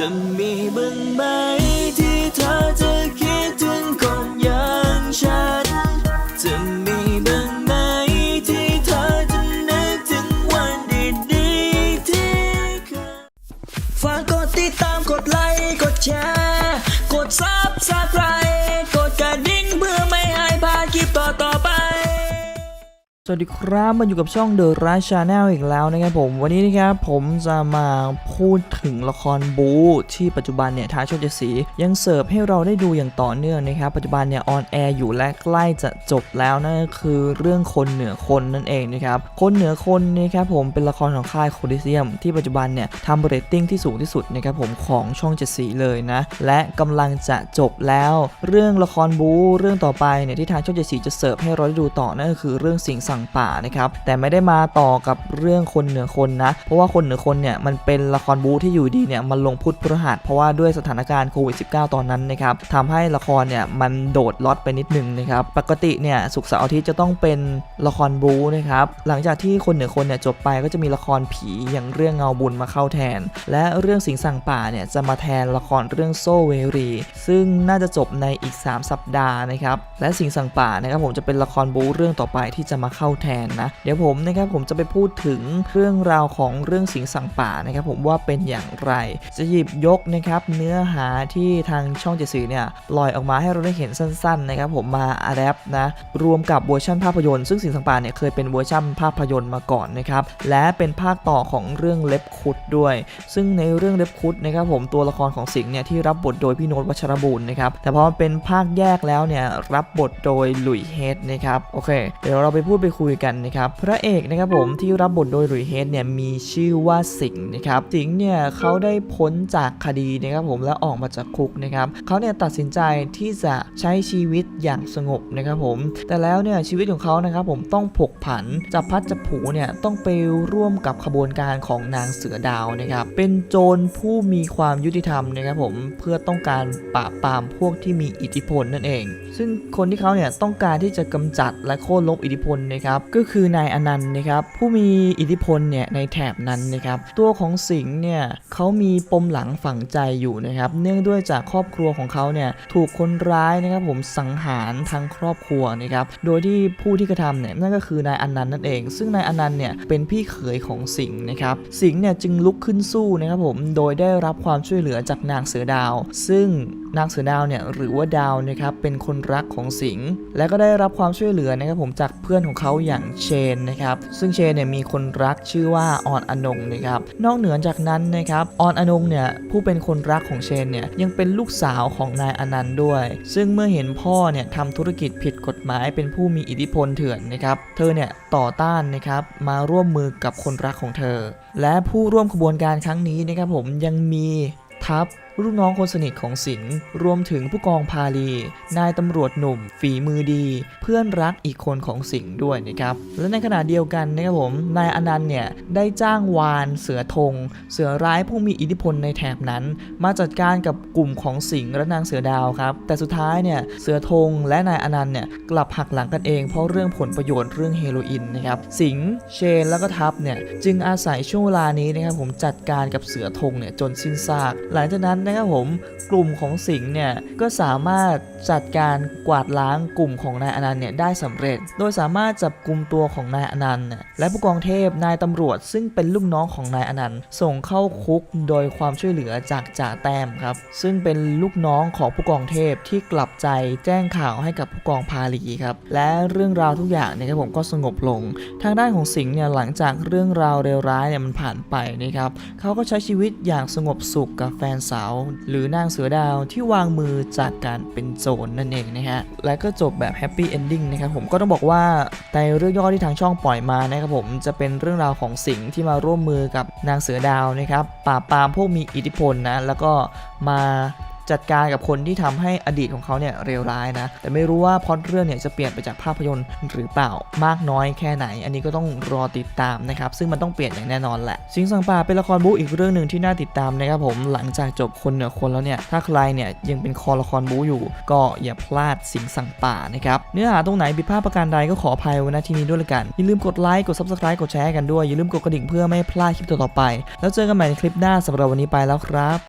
จะมีบ้างไหม วัสดีครับมาอยู่กับช่อง The r i g h Channel อีกแล้วนะครับผม วันนี้นะครับผมจะมาพูดถึงละครบูที่ปัจจุบันเนี่ยทางช่องเจ็ดสียังเสิร์ฟให้เราได้ดูอย่างต่อเนื่องนะครับ ปัจจุบันเนี่ยออนแอร์อยู่และใกล้จะจบแล้วนั่นก็คือเรื่องคนเหนือคนนั่นเองนะครับ คนเหนือคนนะครับผมเป็นละครของค่ายโคดิเซียม ที่ปัจจุบันเนี่ยทำเรตติ้งที่สูงที่สุดนะครับผมของช่องเจ็ดสีเลยนะ และกำลังจะจบแล้ว เรื่องละครบูเรื่องต่อไปเนี่ยที่ทางช่องเจ็ดสีจะเสิร์ฟให้เราได้ดูต่อนั่นก็คือเรื่องสิงสั่งป่านะครับแต่ไม่ได้มาต่อกับเรื่องคนเหนือคนนะ เพราะว่าคนเหนือคนเนี่ยมันเป็นละครบูที่อยู่ดีเนี่ยมันลงพุทธพฤหัสเพราะว่าด้วยสถานการณ์โควิด -19 ตอนนั้นนะครับทำให้ละครเนี่ยมันโดดล็อตไปนิดนึงนะครับปกติเนี่ยสุกเสาร์อาทิตย์จะต้องเป็นละครบูนะครับหลังจากที่คนเหนือคนเนี่ยจบไปก็จะมีละครผีอย่างเรื่องเงาบุญมาเข้าแทน และเรื่องสิงสั่งป่าเนี่ยจะมาแทนละครเรื่องโซเวรี ซึ่งน่าจะจบในอีก 3 สัปดาห์นะครับและสิงสั่งป่านะครับผมจะเป็นละครบูเรื่องต่อไปที่จะมาเข้าแทนนะ เดี๋ยวผมนะครับผมจะไปพูดถึงเรื่องราวของเรื่องสิงสังป่านะครับผมว่าเป็นอย่างไร จะหยิบยกนะครับเนื้อหาที่ทางช่องเจ็ดสีเนี่ยปล่อยออกมาให้เราได้เห็นสั้นๆนะครับผมมาอัดแอปนะรวมกับเวอร์ชันภาพยนตร์ซึ่งสิงสังป่าเนี่ยเคยเป็นเวอร์ชันภาพยนตร์มาก่อนนะครับและเป็นภาคต่อของเรื่องเล็บคุดด้วย ซึ่งในเรื่องเล็บคุดนะครับผมตัวละครของสิงเนี่ยที่รับบทโดยพี่โนตวัชรบุญนะครับแต่พอเป็นภาคแยกแล้วเนี่ยรับบทโดยหลุยเฮดนะครับโอเค เดี๋ยวเราไปพูดไปคุยกันนะครับพระเอกนะครับผมที่รับบทโดยหลุยเฮดเนี่ยมีชื่อว่าสิงห์นะครับสิงห์เนี่ยเขาได้พ้นจากคดีนะครับผมแล้วออกมาจากคุกนะครับเขาเนี่ยตัดสินใจที่จะใช้ชีวิตอย่างสงบนะครับผมแต่แล้วเนี่ยชีวิตของเขานะครับผมต้องผกผันจับพัดจับผูเนี่ยต้องไปร่วมกับขบวนการของนางเสือดาวนะครับเป็นโจรผู้มีความยุติธรรมนะครับผมเพื่อต้องการปราบปรามพวกที่มีอิทธิพลนั่นเอง ซึ่งคนที่เขาเนี่ยต้องการที่จะกำจัดและโค่นล้มอิทธิพลในะครับ ก็คือนายอนันต์นะครับผู้มีอิทธิพลเนี่ยในแถบนั้นนะครับ ตัวของสิงห์เนี่ยเขามีปมหลังฝังใจอยู่นะครับ เนื่องด้วยจากครอบครัวของเขาเนี่ยถูกคนร้ายนะครับผมสังหารทั้งครอบครัวนะครับ โดยที่ผู้ที่กระทำเนี่ยนั่นก็คือนายอนันต์นั่นเอง ซึ่งนายอนันต์เนี่ยเป็นพี่เขยของสิงห์นะครับ สิงห์เนี่ยจึงลุกขึ้นสู้นะครับผม โดยได้รับความช่วยเหลือจากนางเสือดาว ซึ่ง นางเสือดาวเนี่ยหรือว่าดาวนะครับเป็นคนรักของสิงห์และก็ได้รับความช่วยเหลือนะครับผมจากเพื่อนของเขาอย่างเชนนะครับซึ่งเชนเนี่ยมีคนรักชื่อว่าออนอนงนะครับนอกเหนือจากนั้นนะครับออนอนงเนี่ยผู้เป็นคนรักของเชนเนี่ยยังเป็นลูกสาวของนายอนันต์ด้วย ซึ่งเมื่อเห็นพ่อเนี่ยทำธุรกิจผิดกฎหมายเป็นผู้มีอิทธิพลเถื่อนนะครับเธอเนี่ยต่อต้านนะครับมาร่วมมือกับคนรักของเธอ และผู้ร่วมขบวนการครั้งนี้นะครับผมยังมีทัพ ลูกน้องคนสนิทของสิงห์รวมถึงผู้กองพาลี นายตำรวจหนุ่ม ฝีมือดี เพื่อนรักอีกคนของสิงห์ด้วยนะครับ และในขณะเดียวกันนะครับผมนายอนันต์เนี่ยได้จ้างวานเสือธงเสือร้ายผู้มีอิทธิพลในแถบนั้น มาจัดการกับกลุ่มของสิงห์และนางเสือดาวครับ แต่สุดท้ายเนี่ยเสือธงและนายอนันต์เนี่ยกลับหักหลังกันเองเพราะเรื่องผลประโยชน์เรื่องเฮโรอีนนะครับสิงห์เชนแล้วก็ทัพเนี่ยจึงอาศัยช่วงเวลานี้นะครับผมจัดการกับเสือธงเนี่ยจนสิ้นซาก หลังจากนั้นนะครับผมกลุ่มของสิงห์เนี่ยก็สามารถจัดการกวาดล้างกลุ่มของนายอนันต์เนี่ยได้สำเร็จ โดยสามารถจับกลุ่มตัวของนายอนันต์เนี่ยและผู้กองเทพนายตำรวจ ซึ่งเป็นลูกน้องของนายอนันต์ส่งเข้าคุกโดยความช่วยเหลือจากจ่าแต้มครับ ซึ่งเป็นลูกน้องของผู้กองเทพที่กลับใจแจ้งข่าวให้กับผู้กองพาลีครับและเรื่องราวทุกอย่างเนี่ยครับผมก็สงบลง ทางด้านของสิงห์เนี่ยหลังจากเรื่องราวเลวร้ายเนี่ยมันผ่านไปนะครับเขาก็ใช้ชีวิตอย่างสงบสุขกับแฟนสาวหรือนางเสือดาวที่วางมือจากการเป็นโจรนั่นเองนะฮะ และก็จบแบบแฮปปี้เอนดิ้งนะครับผมก็ต้องบอกว่าในเรื่องย่อที่ทางช่องปล่อยมานะครับผมจะเป็นเรื่องราวของสิงห์ที่มาร่วมมือกับนางเสือดาวนะครับปราบปรามพวกมีอิทธิพลนะแล้วก็มา จัดการกับคนที่ทำให้อดีตของเขาเนี่ยเลวร้ายนะ แต่ไม่รู้ว่าพอตเรื่องเนี่ยจะเปลี่ยนไปจากภาพยนตร์หรือเปล่ามากน้อยแค่ไหน อันนี้ก็ต้องรอติดตามนะครับซึ่งมันต้องเปลี่ยนอย่างแน่นอนแหละสิงสังป่าเป็นละครบู๊อีกเรื่องหนึ่งที่น่าติดตามนะครับผมหลังจากจบคนเหนือคนแล้วเนี่ยถ้าใครเนี่ยยังเป็นคอละครบู๊อยู่ ก็อย่าพลาดสิงสังป่านะครับเนื้อหาตรงไหนผิดพลาดประการใดก็ขออภัยไว้ณที่นี้ด้วยละกันอย่าลืมกดไลค์กด subscribe กดแชร์กันด้วยอย่าลืมกดกระดิ่งเพื่อไม่พลาดคลิปต่อๆไป แล้วเจอกันใหม่ในคลิปหน้าสำหรับวันนี้ไปแล้วครับ